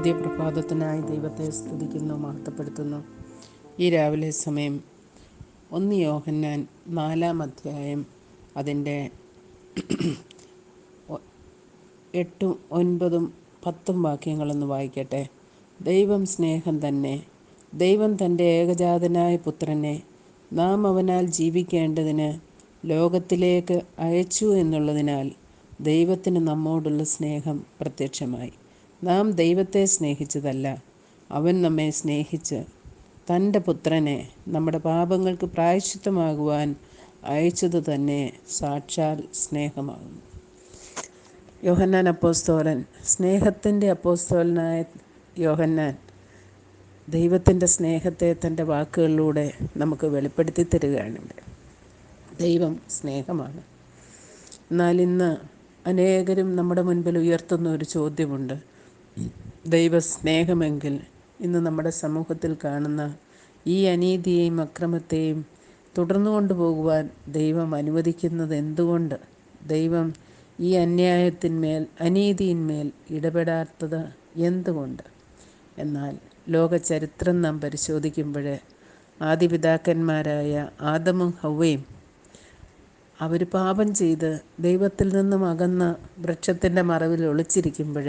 പുതിയ പ്രഭാതത്തിനായി ദൈവത്തെ സ്തുതിക്കുന്നു മഹത്വപ്പെടുത്തുന്നു. ഈ രാവിലെ സമയം ഒന്ന് യോഹന്നാൻ നാലാം അധ്യായം അതിന്റെ എട്ടും ഒൻപതും പത്തും വാക്യങ്ങളൊന്ന് വായിക്കട്ടെ. ദൈവം സ്നേഹം തന്നെ. ദൈവം തന്റെ ഏകജാതനായ പുത്രനെ നാം അവനാൽ ജീവിക്കേണ്ടതിന് ലോകത്തിലേക്ക് അയച്ചു എന്നുള്ളതിനാൽ ദൈവത്തിന് നമ്മോടുള്ള സ്നേഹം പ്രത്യക്ഷമായി. നാം ദൈവത്തെ സ്നേഹിച്ചതല്ല. അവൻ നമ്മെ സ്നേഹിച്ച് തന്റെ പുത്രനെ നമ്മുടെ പാപങ്ങൾക്ക് പ്രായശ്ചിത്തമാകുവാൻ അയച്ചത് തന്നെ സാക്ഷാൽ സ്നേഹമാകുന്നു. യോഹന്നാൻ അപ്പോസ്തോലൻ സ്നേഹത്തിന്റെ അപ്പോസ്തോലനായ യോഹന്നാൻ ദൈവത്തിന്റെ സ്നേഹത്തെ തന്റെ വാക്കുകളിലൂടെ നമുക്ക് വെളിപ്പെടുത്തി തരികയാണ് ഇവിടെ. ദൈവം സ്നേഹമാണ്. എന്നാൽ ഇന്ന് അനേകരും നമ്മുടെ മുൻപിൽ ഉയർത്തുന്ന ഒരു ചോദ്യമുണ്ട്. ദൈവ സ്നേഹമെങ്കിൽ ഇന്ന് നമ്മുടെ സമൂഹത്തിൽ കാണുന്ന ഈ അനീതിയെയും അക്രമത്തെയും തുടർന്നു കൊണ്ടുപോകുവാൻ ദൈവം അനുവദിക്കുന്നത് എന്തുകൊണ്ട്? ദൈവം ഈ അന്യായത്തിന്മേൽ അനീതിയിന്മേൽ ഇടപെടാത്തത് എന്തുകൊണ്ട്? എന്നാൽ ലോക ചരിത്രം നാം പരിശോധിക്കുമ്പോൾ ആദിപിതാക്കന്മാരായ ആദമും ഹൗവയും അവർ പാപം ചെയ്ത് ദൈവത്തിൽ നിന്നും അകന്ന വൃക്ഷത്തിന്റെ മറവിൽ ഒളിച്ചിരിക്കുമ്പോൾ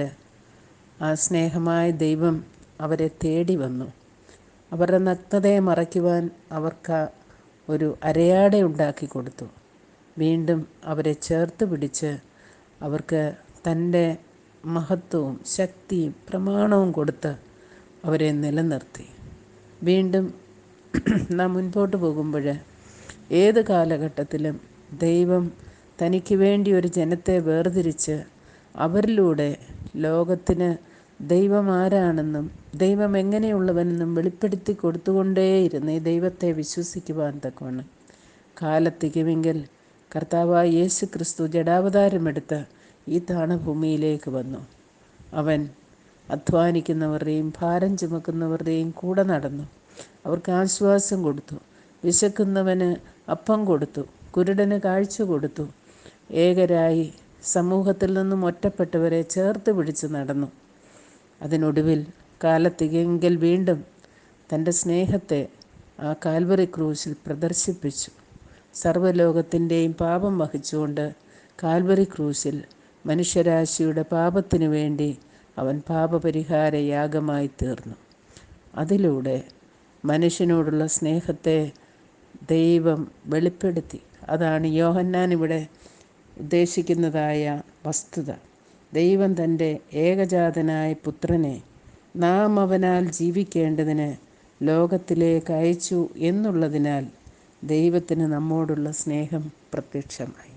ആ സ്നേഹമായ ദൈവം അവരെ തേടി വന്നു. അവരുടെ നഗ്നതയെ മറയ്ക്കുവാൻ അവർക്ക് ഒരു അരയാട ഉണ്ടാക്കി കൊടുത്തു. വീണ്ടും അവരെ ചേർത്ത് പിടിച്ച് അവർക്ക് തന്റെ മഹത്വവും ശക്തിയും പ്രമാണവും കൊടുത്ത് അവരെ നിലനിർത്തി. വീണ്ടും നാം മുൻപോട്ട് പോകുമ്പോൾ ഏത് കാലഘട്ടത്തിലും ദൈവം തനിക്ക് വേണ്ടി ഒരു ജനത്തെ വേർതിരിച്ച് അവരിലൂടെ ലോകത്തിന് ദൈവം ആരാണെന്നും ദൈവം എങ്ങനെയുള്ളവനെന്നും വെളിപ്പെടുത്തി കൊടുത്തുകൊണ്ടേയിരുന്ന ഈ ദൈവത്തെ വിശ്വസിക്കുവാൻ തക്കവണ്ണം. കാലത്തിക്കുമെങ്കിൽ കർത്താവായ യേശു ക്രിസ്തു ജഡാവതാരമെടുത്ത് ഈ താണഭൂമിയിലേക്ക് വന്നു. അവൻ അധ്വാനിക്കുന്നവരുടെയും ഭാരം ചുമക്കുന്നവരുടെയും കൂടെ നടന്നു. അവർക്ക് ആശ്വാസം കൊടുത്തു. വിശക്കുന്നവന് അപ്പം കൊടുത്തു. കുരുടന് കാഴ്ച കൊടുത്തു. ഏകരായി സമൂഹത്തിൽ നിന്നും ഒറ്റപ്പെട്ടവരെ ചേർത്ത് പിടിച്ച് നടന്നു. അതിനൊടുവിൽ കാലത്തികെങ്കിൽ വീണ്ടും തന്റെ സ്നേഹത്തെ ആ കാൽവറി ക്രൂശിൽ പ്രദർശിപ്പിച്ചു. സർവലോകത്തിന്റെയും പാപം വഹിച്ചുകൊണ്ട് കാൽവറി ക്രൂശിൽ മനുഷ്യരാശിയുടെ പാപത്തിനു വേണ്ടി അവൻ പാപപരിഹാര യാഗമായി തീർന്നു. അതിലൂടെ മനുഷ്യനോടുള്ള സ്നേഹത്തെ ദൈവം വെളിപ്പെടുത്തി. അതാണ് യോഹന്നാൻ ഇവിടെ ഉദ്ദേശിക്കുന്നതായ വസ്തുത. ദൈവം തന്റെ ഏകജാതനായ പുത്രനെ നാം അവനാൽ ജീവിക്കേണ്ടതിന് ലോകത്തിലേക്ക് അയച്ചു എന്നുള്ളതിനാൽ ദൈവത്തിന് നമ്മോടുള്ള സ്നേഹം പ്രത്യക്ഷമായി.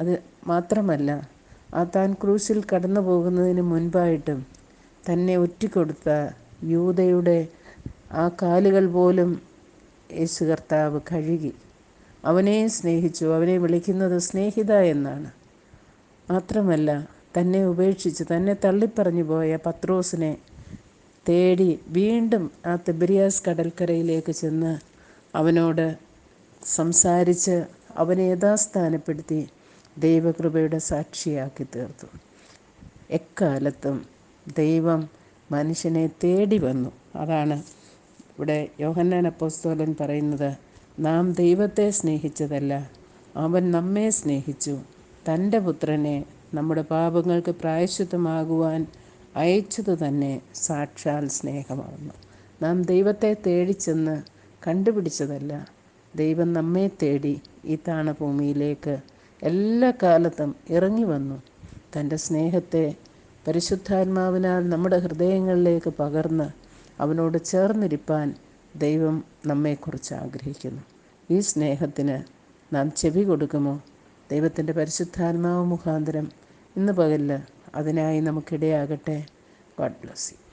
അത് മാത്രമല്ല ആ താൻ ക്രൂശിൽ കടന്നു പോകുന്നതിന് മുൻപായിട്ടും തന്നെ ഒറ്റിക്കൊടുത്ത യൂതയുടെ ആ കാലുകൾ പോലും യേശു കർത്താവ് കഴുകി. അവനെ സ്നേഹിച്ചു അവനെ വിളിക്കുന്നത് സ്നേഹിത എന്നാണ്. മാത്രമല്ല തന്നെ ഉപേക്ഷിച്ച് തന്നെ തള്ളിപ്പറഞ്ഞു പോയ പത്രോസിനെ തേടി വീണ്ടും ആ തെബരിയാസ് കടൽക്കരയിലേക്ക് ചെന്ന് അവനോട് സംസാരിച്ച് അവനെ യഥാസ്ഥാനപ്പെടുത്തി ദൈവകൃപയുടെ സാക്ഷിയാക്കി തീർത്തു. എക്കാലത്തും ദൈവം മനുഷ്യനെ തേടി വന്നു. അതാണ് ഇവിടെ യോഹന്നാൻ അപ്പോസ്തോലൻ പറയുന്നത് നാം ദൈവത്തെ സ്നേഹിച്ചതല്ല അവൻ നമ്മെ സ്നേഹിച്ചു തന്റെ പുത്രനെ നമ്മുടെ പാപങ്ങൾക്ക് പ്രായശ്ചിത്തമാകുവാൻ അയച്ചത് തന്നെ സാക്ഷാൽ സ്നേഹമാകുന്നു നാം ദൈവത്തെ തേടിച്ചെന്ന് കണ്ടുപിടിച്ചതല്ല ദൈവം നമ്മെ തേടി ഈ താണഭൂമിയിലേക്ക് എല്ലാ കാലത്തും ഇറങ്ങി വന്നു. തന്റെ സ്നേഹത്തെ പരിശുദ്ധാത്മാവിനാൽ നമ്മുടെ ഹൃദയങ്ങളിലേക്ക് പകർന്ന് അവനോട് ചേർന്നിരിപ്പാൻ ദൈവം നമ്മെക്കുറിച്ച് ആഗ്രഹിക്കുന്നു. ഈ സ്നേഹത്തിന് നാം ചെവി കൊടുക്കുമോ? ദൈവത്തിന്റെ പരിശുദ്ധാത്മാവ് മുഖാന്തരം ഇന്ന് പകലിൽ അതിനായി നമുക്കിടയാകട്ടെ. God bless you